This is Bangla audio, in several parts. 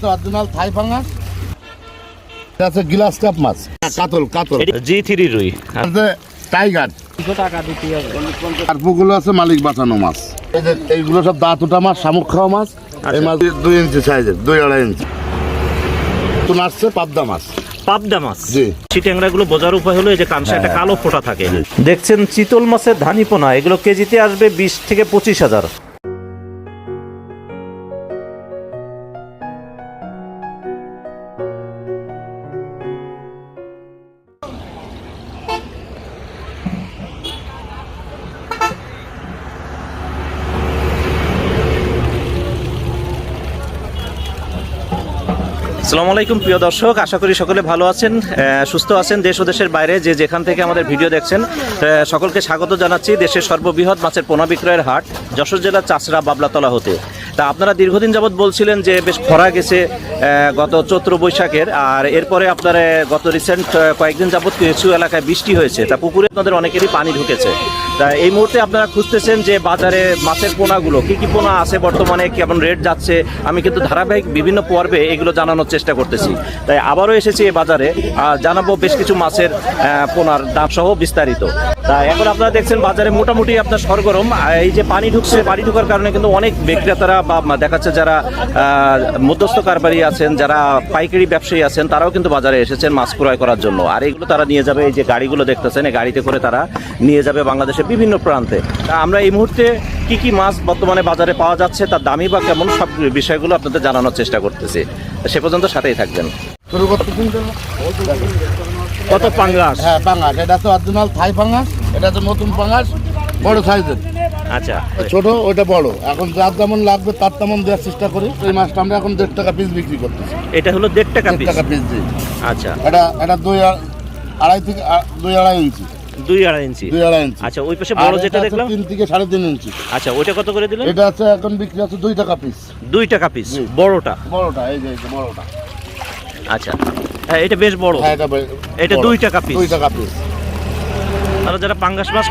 তো অরিজিনাল থাই ফাঙ্গাস আছে গ্লাস কাপ মাছ। কাতল কাতল। জি থ্রি রুই। টাইগার। আর পুকুলো আছে মালিক বাঁচানো মাছ। এই যে এইগুলো সব দাঁত ওঠা মাছ শামুক খাওয়া মাছ। এই মাছ দুই ইঞ্চি সাইজের দুই আড়াই ইঞ্চি। নতুন আসছে পাবদা মাছ। পাবদা মাছ? জি। চিটেংরা গুলো বোঝার উপায় হলো এই যে একটা হ্যাঁ। কালো ফোঁটা থাকে। দেখছেন চিতল মাছের ধানি পোনা এগুলো কেজিতে আসবে বিশ থেকে পঁচিশ হাজার। আসসালামু আলাইকুম, প্রিয় দর্শক। আশা করি সকলে ভালো আছেন সুস্থ আছেন। দেশ ও দেশের বাইরে যে যেখান থেকে আমাদের ভিডিও দেখছেন সকলকে স্বাগত জানাচ্ছি দেশের সর্ববৃহৎ মাছের পোনা বিক্রয়ের হাট, যশোর জেলার চাষরা বাবলাতলা হতে। তা আপনারা দীর্ঘদিন যাবৎ বলছিলেন যে বেশ খরা গেছে গত চৈত্র বৈশাখের, আর এরপরে আপনারা গত রিসেন্ট কয়েকদিন যাবৎ কিছু এলাকায় বৃষ্টি হয়েছে। তা পুকুরে আপনাদের অনেকেরই পানি ঢুকেছে। তা এই মুহূর্তে আপনারা খুঁজতেছেন যে বাজারে মাছের পোনাগুলো, কি কি পোনা আছে বর্তমানে, কেমন রেট যাচ্ছে? আমি কিন্তু ধারাবাহিক বিভিন্ন পর্বে এগুলো জানানোর চেষ্টা করতেছি। তাই আবারও এসেছি এই বাজারে জানাব বেশ কিছু মাছের পোনার দাম সহ বিস্তারিত। তা এখন আপনারা দেখছেন বাজারে মোটামুটি আপনার সরগরম। এই যে পানি ঢুকছে পানি ঢুকার কারণে কিন্তু অনেক বিক্রেতারা বা দেখাচ্ছে যারা মধ্যস্থ কারবারি আছেন যারা পাইকারি ব্যবসায়ী আছেন তারাও কিন্তু বাজারে এসেছেন মাছ ক্রয় করার জন্য। আর এগুলো তারা নিয়ে যাবে এই যে গাড়িগুলো দেখতেছেন এই গাড়িতে করে তারা নিয়ে যাবে বাংলাদেশের বিভিন্ন প্রান্তে। তা আমরা এই মুহূর্তে কি কি মাছ বর্তমানে বাজারে পাওয়া যাচ্ছে তার দামি বা কেমন সব বিষয়গুলো আপনাদের জানানোর চেষ্টা করতেছি। সে পর্যন্ত সাথেই থাকবেন? কত পাঙ্গাস? হ্যাঁ পাঙ্গাস। এটা তো অরিজিনাল থাই ফাঙ্গাস এটা তো নতুন পাঙ্গাস বড় সাইজের। আচ্ছা। ছোট ওটা বড়। এখন যার যেমন লাগবে তার তেমন দেওয়ার চেষ্টা করি। এই মাছটা আমরা এখন দেড় টাকা পিস বিক্রি করতেছি। এটা হলো দেড় টাকা দেড় পিস টাকা পিস দিই আচ্ছা। এটা এটা দুই আড়াই থেকে দুই আড়াই ইঞ্চি। দুই আড়াই ইঞ্চি? দুই আড়াই ইঞ্চি। আচ্ছা ওই পাশে বড় যেটা দেখলাম? তিন থেকে সাড়ে তিন ইঞ্চি। আচ্ছা ওইটা কত করে দিলেন? এটা আছে এখন বিক্রি আছে দুই টাকা পিস দুই টাকা পিস। বড়টা? বড়টা এই যে বড়টা। আচ্ছা। হ্যাঁ এটা বেশ বড়। হ্যাঁ এটা এটা। দুই টাকা piece। দুই টাকা পিস তারা যারা পাঙ্গাস মাছ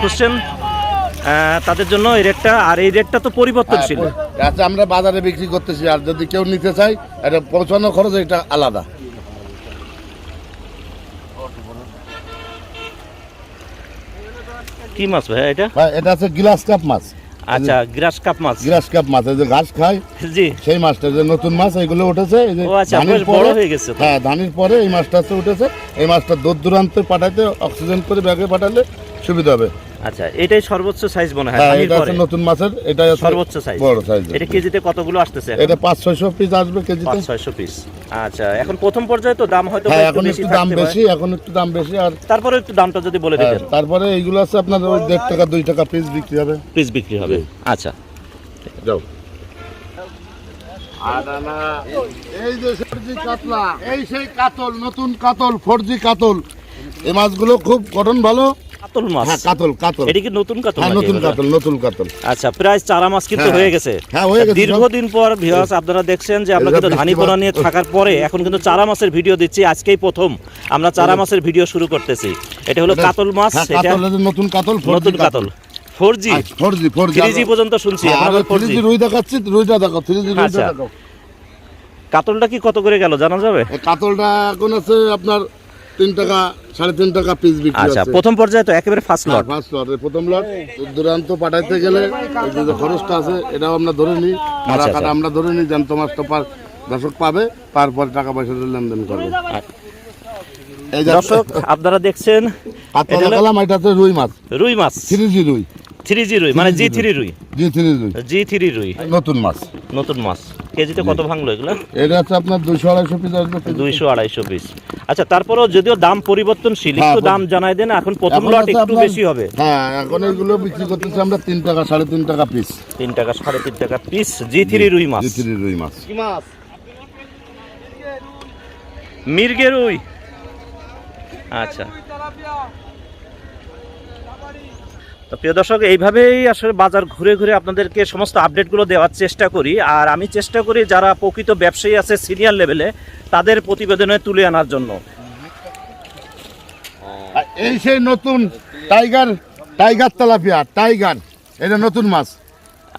আহ, তাদের জন্য এই রেটটা আর এই রেটটা তো পরিবর্তনশীল। আচ্ছা আমরা বাজারে বিক্রি করতেছি আর যদি কেউ নিতে চায় এটা পৌঁছানো খরচ এটা আলাদা। কি মাছ ভাই এটা? ভাই এটা আছে গ্লাস কাপ মাছ। আচ্ছা গ্রাস কাপ মাছ। গ্লাস কাপ মাছ যে ঘাস খায় জি। সেই মাছটা যে নতুন মাছ এগুলো উঠেছে এই যে আচ্ছা, ধানের পরে- হয়ে গেছে হ্যাঁ ধানের পরে এই মাছটা উঠেছে এই মাছটা দূর দূরান্তে পাঠাইতে অক্সিজেন করে ব্যাগে পাঠালে সুবিধা হবে। আচ্ছা এটাই সর্বোচ্চ সাইজ মনে হয় হ্যাঁ এটা পরে। আছে নতুন মাছের এটা সর্বোচ্চ সাইজ বড় সাইজ এটা কেজিতে কতগুলো আসতেছে এটা পাঁচ ছয়শো পিস আসবে কেজিতে। পাঁচ ছয়শো পিস আচ্ছা এখন প্রথম পর্যায়ে তো দাম হয়তো হ্যাঁ এখন একটু দাম বেশি এখন একটু দাম বেশি আর তারপরে একটু দামটা যদি বলে হ্যাঁ, দিতেন। তারপরে এইগুলো আছে আপনার ওই দেড় টাকা দুই টাকা পিস বিক্রি হবে। পিস বিক্রি হবে। আচ্ছা। যাও। এই যে কাতলা এই সেই কাতল নতুন কাতল ফোরজি কাতল। এই মাছগুলো খুব গঠন ভালো। কাতল মাছ। হ্যাঁ কাতল কাতল। এটা কি নতুন কাতল হ্যাঁ নতুন কাতল নতুন কাতল। আচ্ছা প্রায় চারা মাছ কিন্তু হ্যাঁ, হয়ে গেছে। হ্যাঁ, হয়ে গেছে। দীর্ঘদিন পর ভিউয়ার্স আপনারা দেখছেন যে আমরা কিন্তু ধানি পোনা নিয়ে থাকার পরে এখন কিন্তু চারা মাছের ভিডিও দিচ্ছি আজকেই প্রথম। আমরা চারা মাছের ভিডিও শুরু করতেছি। এটা হলো কাতল মাছ হ্যাঁ এটা নতুন কাতল নতুন কাতল। ফোর জি জি পর্যন্ত শুনছি এখন ফোর জি রুই দেখাচ্ছি রুইটা রুইটা আচ্ছা। দেখো কাতলটা কি কত করে গেল জানা যাবে? কাতলটা এখন আছে আপনার তিন টাকা সাড়ে তিন টাকা পিস বিক্রি আচ্ছা প্রথম পর্যায়ে তো একেবারে ফার্স্ট লট ফার্স্ট লট প্রথম লট দূরান্ত পাঠাইতে গেলে যে খরচটা আছে এটাও আমরা ধরে নিই। ভাড়া আচ্ছা, আচ্ছা। আমরা ধরে নিই জ্যান্ত মাছটা পার দর্শক পাবে তারপর টাকা পয়সা লেনদেন করবে। এই দর্শক আপনারা দেখছেন এটা হচ্ছে রুই মাছ। রুই মাছ। থ্রি জি রুই। থ্রি জি রুই মানে জি থ্রি রুই। জি থ্রি রুই। জি থ্রি রুই। নতুন মাছ। নতুন মাছ। কেজিতে কত ভাঙলো এগুলো? এটা হচ্ছে আপনার দুইশো আড়াইশো পিস আসবে। দুইশো আড়াইশো পিস আচ্ছা তারপরেও যদিও দাম পরিবর্তনশীল হ্যাঁ, একটু দাম জানাই দেন এখন প্রথম লট একটু বেশি হবে। হ্যাঁ এখন এগুলো বিক্রি করতেছি আমরা তিন টাকা সাড়ে তিন টাকা পিস তিন টাকা সাড়ে তিন টাকা পিস জি থ্রি রুই মাছ। জি থ্রি রুই মাছ? মির্গে রুই। আচ্ছা। তো প্রিয় দর্শক এইভাবেই আসলে বাজার ঘুরে ঘুরে আপনাদেরকে সমস্ত আপডেটগুলো দেওয়ার চেষ্টা করি আর আমি চেষ্টা করি যারা প্রকৃত ব্যবসায়ী আছে সিনিয়র লেভেলে তাদের প্রতিবেদনে তুলে আনার জন্য এই সেই নতুন টাইগার টাইগার তেলাপিয়া টাইগার এটা নতুন মাছ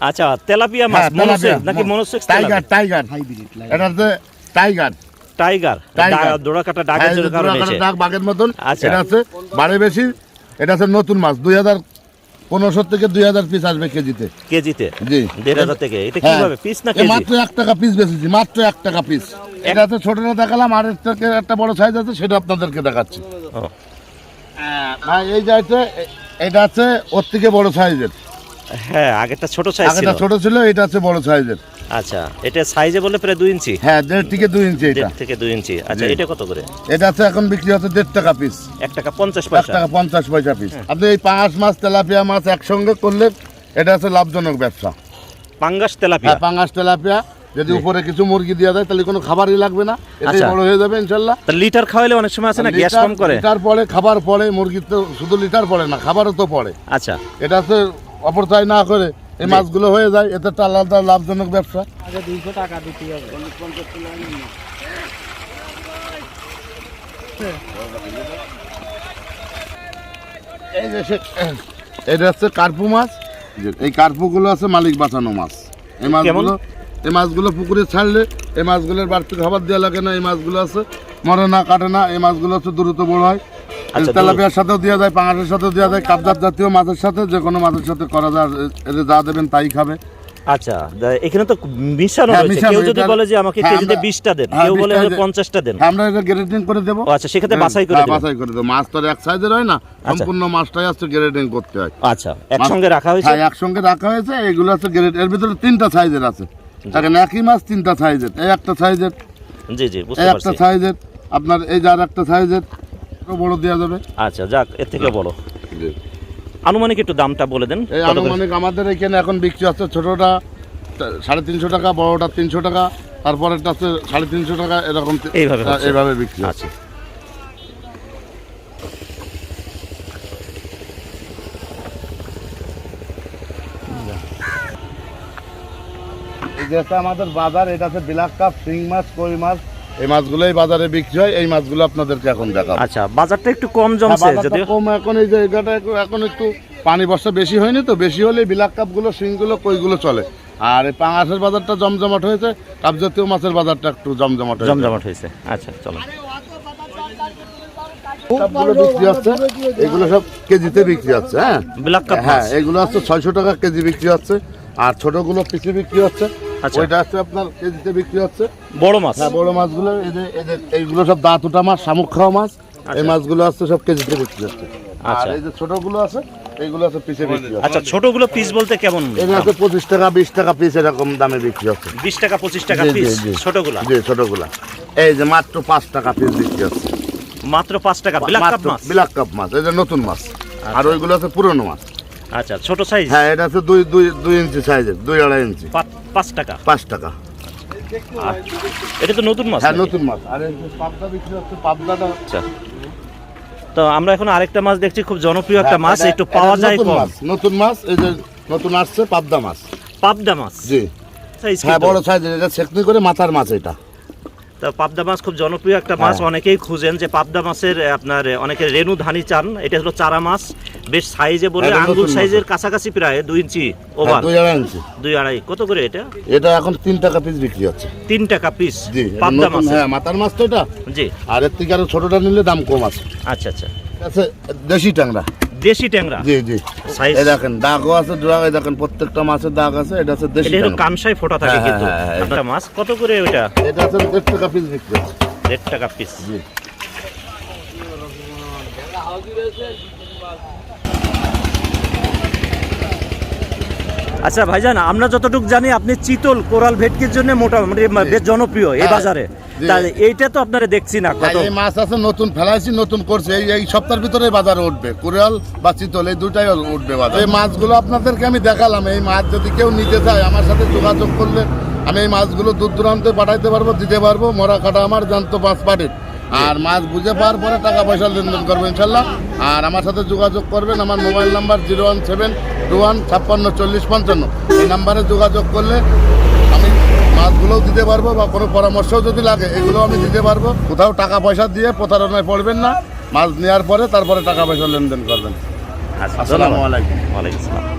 আচ্ছা তেলাপিয়া মাছ হ্যাঁ, মনোসেক্স। নাকি মনোসেক্স টাইগার টাইগার হাইব্রিড এটা হচ্ছে টাইগার টাইগার টাইগার। দোড়া কাটা ডাকের হ্যাঁ, কারণে। ডাক বাঘের মতন আচ্ছা। এটা আছে বাড়ে বেশি এটা আছে নতুন মাছ দুই হাজার পনেরোশো থেকে দুই হাজার পিস আসবে কেজিতে। কেজিতে? জি। দেড় হাজার থেকে? এটা হ্যাঁ। কীভাবে পিস না কেজি? মাত্র এক টাকা পিস বেচেছি মাত্র এক টাকা পিস এটা তো ছোটটা দেখালাম আর একটা বড় সাইজ আছে সেটা আপনাদেরকে দেখাচ্ছি। ও, ভাই এই যাইতে এটা আছে ওর থেকে বড় সাইজের হ্যাঁ আগেরটা ছোট সাইজ আগেটা ছোট ছিল এটা আছে বড় সাইজের আচ্ছা এটা সাইজে বলে প্রায় দুই ইঞ্চি? হ্যাঁ দেড় থেকে দুই ইঞ্চি এটা। থেকে দুই ইঞ্চি। আচ্ছা এটা কত করে? এটা আছে এখন বিক্রি হচ্ছে দেড় টাকা পিস এক টাকা পঞ্চাশ পয়সা। টাকা পঞ্চাশ পয়সা পিস হ্যাঁ। আপনি এই পাঁচ মাছ তেলাপিয়া মাছ একসঙ্গে করলে এটা আছে লাভজনক ব্যবসা। পাঙ্গাস তেলাপিয়া? হ্যাঁ পাঙাশ তেলাপিয়া। যদি উপরে কিছু মুরগি দেওয়া যায় তাহলে কোনো খাবারই লাগবে না। এটাই আচ্ছা। বড় হয়ে যাবে ইনশাল্লাহ। তা লিটার খাওয়াইলে অনেক সময় আছে না? গ্যাস কম করে? লিটার পরে খাবার পরে মুরগি তো শুধু লিটার পড়ে না খাবারও তো পড়ে। আচ্ছা। এটা তো অপরচায় না করে এই মাছগুলো হয়ে যায় এতে একটা আলাদা লাভজনক ব্যবসা। আগে দুইশো টাকা দিতে হবে। এই যে এটা হচ্ছে কার্পু মাছ। এই কার্পুগুলো আছে মালিক বাঁচানো মাছ। এই মাছগুলো এই মাছগুলো পুকুরে ছাড়লে এই মাছগুলোর বাড়তি খাবার দেওয়া লাগে না। এই মাছগুলো আছে মরে না কাটে না। এই মাছগুলো হচ্ছে দ্রুত বড় হয়। তেলাপিয়ার সাথেও দেওয়া যায় পাঙাশের সাথেও দেওয়া যায় কাবজাত জাতীয় মাছের সাথে যে কোনো মাছের সাথে করা যায় যা দেবেন তাই খাবে। আচ্ছা এখানে তো মিশানো হ্যাঁ, রয়েছে। কেউ যদি বলে যে আমাকে হ্যাঁ, কেজিতে দেন হ্যাঁ, কেউ বলে 20টা দেন। আমরা এটা গ্রেডিং করে দেবো। আচ্ছা সেক্ষেত্রে বাছাই করে বাছাই করে দেবো। মাছ তো এক সাইজের হয় না সম্পূর্ণ মাছটাই গ্রেডিং করতে হয়। আচ্ছা একসঙ্গে রাখা হয়েছে? হ্যাঁ একসঙ্গে রাখা হয়েছে এগুলো গ্রেড এর ভিতরে তিনটা সাইজের আছে। দেখেন একই মাছ তিনটা সাইজের এই একটা সাইজের জি জি বুঝতে এই একটা সাইজের আপনার এই যার একটা সাইজের বড় দেওয়া যাবে। আচ্ছা যাক এর থেকে বলো আনুমানিক একটু দামটা বলে দেন এই আনুমানিক আমাদের এখানে এখন বিক্রি হচ্ছে ছোটটা সাড়ে তিনশো টাকা বড়টা তিনশো টাকা তারপরেরটা হচ্ছে সাড়ে তিনশো টাকা এরকম এইভাবে এইভাবে বিক্রি হচ্ছে। আচ্ছা। এই যে হচ্ছে আমাদের বাজার এটা হচ্ছে বিলাক কাপ শিং মাছ কই মাছ। এই মাছগুলোই বাজারে বিক্রি হয় এই মাছগুলো আপনাদেরকে এখন দেখাবো। আচ্ছা বাজারটা একটু কম হ্যাঁ, জমছে যদিও। কম এখন এই জায়গাটা এখন একটু পানি বর্ষা বেশি হয়নি তো বেশি হলে বিলাক কাপগুলো শিংগুলো কইগুলো চলে। আর এই পাঙাশের বাজারটা জমজমাট হয়েছে কাপ জাতীয় মাছের বাজারটা একটু জমজমাট হয়েছে। জমজমাট হয়েছে। আচ্ছা চলো। সবগুলো বিক্রি হচ্ছে এগুলো সব কেজিতে বিক্রি হচ্ছে হ্যাঁ? হ্যাঁ এগুলো হচ্ছে ছয়শো টাকা কেজি বিক্রি হচ্ছে আর ছোটগুলো পিসি বিক্রি হচ্ছে। ওইটা হচ্ছে আপনার কেজিতে বিক্রি হচ্ছে। বড় মাছ? হ্যাঁ বড় মাছগুলো এই যে এইগুলো সব দাঁত মাছ শামুক খাওয়া মাছ এই মাছগুলো হচ্ছে সব কেজিতে বিক্রি হচ্ছে। আর আচ্ছা। এই যে ছোটগুলো আছে এইগুলো আছে পিসে বিক্রি আচ্ছা ছোটগুলো পিস বলতে কেমন এগুলো আছে পঁচিশ টাকা বিশ টাকা পিস এরকম দামে বিক্রি হচ্ছে। বিশ টাকা পঁচিশ টাকা পিস। জি ছোটগুলা? এই যে মাত্র পাঁচ টাকা পিস বিক্রি হচ্ছে। মাত্র পাঁচ টাকা ব্ল্যাক কাপ মাছ? ব্ল্যাক কাপ মাছ এটা নতুন মাছ। আর ওইগুলো আছে পুরনো মাছ। আচ্ছা ছোট সাইজ হ্যাঁ এটা আছে দুই দুই দুই ইঞ্চি সাইজের দুই আড়াই ইঞ্চি। পাঁচ টাকা? পাঁচ টাকা। এটা তো নতুন মাছ হ্যাঁ নতুন মাছ। আর পাবদা বিক্রি হচ্ছে পাবদাটা আচ্ছা। তো আমরা এখন আরেকটা মাছ দেখছি খুব জনপ্রিয় একটা হ্যাঁ, মাছ একটু পাওয়া যায় নতুন কম। মাছ, নতুন মাছ এই যে নতুন আসছে পাবদা মাছ। পাবদা মাছ? জি। সাইজ হ্যাঁ বড় সাইজের এটা ছেকনি করে মাথার মাছ এটা। তো পাবদা মাছ খুব জনপ্রিয় একটা মাছ। হ্যাঁ। অনেকেই খুঁজেন যে পাবদা মাছের আপনার অনেকে রেণু ধানি চান। এটা হলো চারা মাছ। বেশ সাইজে বলে আঙ্গুর সাইজের কাছাকাছি প্রায় দুই ইঞ্চি হ্যাঁ, ওভার। দুই আড়াই ইঞ্চি। দুই আড়াই। কত করে এটা? এটা এখন তিন টাকা পিস বিক্রি হচ্ছে। তিন টাকা পিস পাবদা মাছ হ্যাঁ মাথার মাছ তো এটা। জি। আর এর থেকে আরও ছোটটা নিলে দাম কম আছে। আচ্ছা আচ্ছা। দেশি ট্যাংরা। দেশি ট্যাংরা? জি জি। সাইজ এই দেখেন দাগও আছে এই দেখেন প্রত্যেকটা মাছের দাগ আছে এটা আছে দেশি এটা কামসাই ফোটা থাকে হ্যাঁ, কিন্তু। হ্যাঁ, হ্যাঁ, একটা মাছ কত করে ওইটা? এটা আছে 1 টাকা পিস বিক্রি হচ্ছে দেড় টাকা পিস জি। আচ্ছা ভাইজান আমরা যতটুকু জানি আপনি চিতল কোরাল ভেটকির জন্য মোটামুটি বেশ জনপ্রিয় এই হ্যাঁ, বাজারে। তাহলে এইটা তো আপনারা দেখছি না কত। এই মাছ আছে নতুন ফেলাইছি নতুন করছে। এই এই সপ্তাহের ভিতরে বাজারে উঠবে। কুড়াল বা চিতল এই দুটাই উঠবে বাজারে। এই মাছগুলো আপনাদেরকে আমি দেখালাম। এই মাছ যদি কেউ নিতে চায় আমার সাথে যোগাযোগ করলে আমি এই মাছগুলো দূর দূরান্তে পাঠাইতে পারব দিতে পারব। মরা কাটা আমার জানতো মাছ পাঠিয়ে আর মাছ বুঝে পাওয়ার পরে টাকা পয়সা লেনদেন করব ইনশাল্লাহ। আর আমার সাথে যোগাযোগ করবেন আমার mobile number zero one seven two one ছাপ্পান্ন চল্লিশ পঞ্চান্ন। এই নাম্বারে যোগাযোগ করলে আমি মাছগুলোও দিতে পারব বা কোনো পরামর্শও যদি লাগে এগুলো আমি দিতে পারব। কোথাও টাকা পয়সা দিয়ে প্রতারণায় পড়বেন না। মাছ নেওয়ার পরে তারপরে টাকা পয়সা লেনদেন করবেন। আচ্ছা আসসালামু। আলাইকুম। ওয়ালাইকুম আসসালাম।